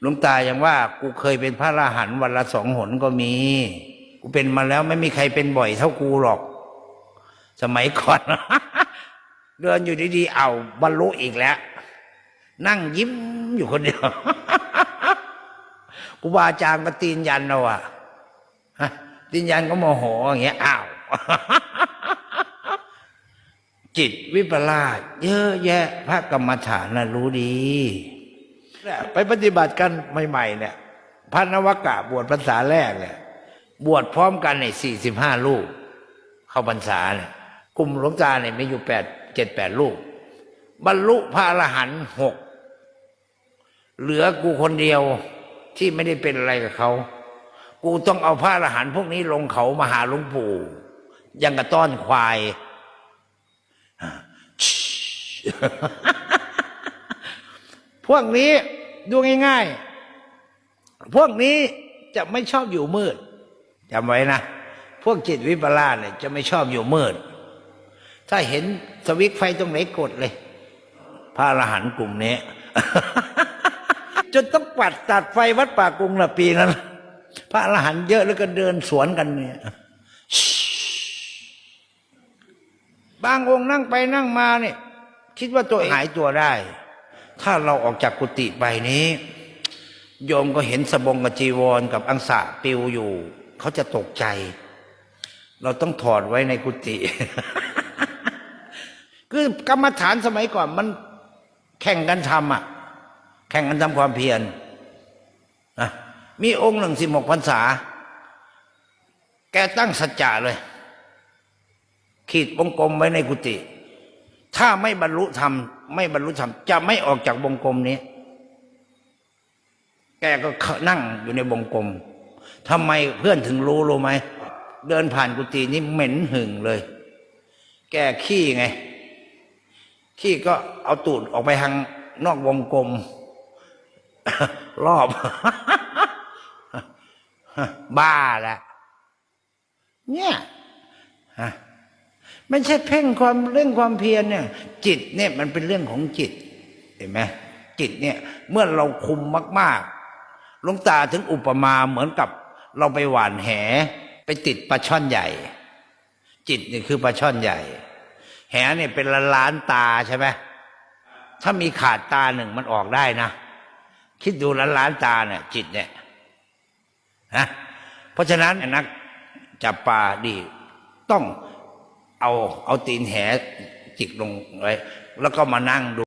หลวงตายังว่า กูเคยเป็นพระอรหันต์วันละสองหนก็มี กูเป็นมาแล้วไม่มีใครเป็นบ่อยเท่ากูหรอก สมัยก่อน เดินอยู่ดีๆเอาบรรลุอีกแล้ว นั่งยิ้มอยู่คนเดียวกูบาอาจารย์มาตีนยันเราอะฮะตีนยันก็โมโหอย่างเงี้ยอ้าวจิตวิปลาสเยอะแยะ พระกรรมฐานน่ะรู้ดี เนี่ยไปปฏิบัติกันใหม่ๆเนี่ยพระนวกะบวชพรรษาแรกเนี่ยบวชพร้อมกันในสี่สิบห้าลูก เข้าพรรษาเนี่ยกลุ่มหลวงตาเนี่ยมีอยู่แปดเจ็ดแปดลูก บรรลุพระอรหันต์หกเหลือกูคนเดียวที่ไม่ได้เป็นอะไรกับเขา กูต้องเอาพระอรหันต์พวกนี้ลงเขามาหาหลวงปู่ ยังกระต้อนควายพวกนี้ ดูง่าย ๆ พวกนี้จะไม่ชอบอยู่มืดจำไว้นะพวกจิตวิปลาสเนี่ยจะไม่ชอบอยู่มืด ถ้าเห็นสวิตช์ไฟตรงไหนกดเลย พระอรหันต์กลุ่มนี้จนต้องปัดตัดไฟวัดป่ากรุงละปีนั้น พระอรหันต์เยอะแล้วก็เดินสวนกันเนี่ยบางองค์นั่งไปนั่งมาเนี่ย คิดว่าตัวหายตัวได้ ถ้าเราออกจากกุฏิไปนี้ โยมก็เห็นสบงกับจีวรกับอังสะปิวอยู่ เขาจะตกใจ เราต้องถอดไว้ในกุฏิคือกรรมฐานสมัยก่อนมันแข่งกันทำอะ แข่งกันทำความเพียรนะมีองค์หนึ่งสิบหกพรรษา แกตั้งสัจจะเลย ขีดวงกลมไว้ในกุฏิ ถ้าไม่บรรลุธรรมไม่บรรลุธรรมจะไม่ออกจากวงกลมนี้ แกก็นั่งอยู่ในวงกลมทำไมเพื่อนถึงรู้รู้ไหมเดินผ่านกุฏินี้เหม็นหึงเลย แกขี้ไง ขี้ก็เอาตูดออกไปทางนอกวงกลม รอบ บ้าแหละเนี่ย ฮะ ไม่ใช่เพ่งความเรื่องความเพียรเนี่ย จิตเนี่ยมันเป็นเรื่องของจิต เห็นไหมจิตเนี่ยเมื่อเราคุมมากๆหลวงตาถึงอุปมาเหมือนกับเราไปหว่านแห ไปติดปลาช่อนใหญ่ จิตนี่คือปลาช่อนใหญ่ แหเนี่ยเป็นล้านล้านตาใช่ไหมถ้ามีขาดตาหนึ่งมันออกได้นะ คิดดูล้านล้านตาเนี่ย จิตเนี่ยนะเพราะฉะนั้นนักจับปลาดีต้อง เอาเอาตีนแหจิกลงไว้ แล้วก็มานั่งดู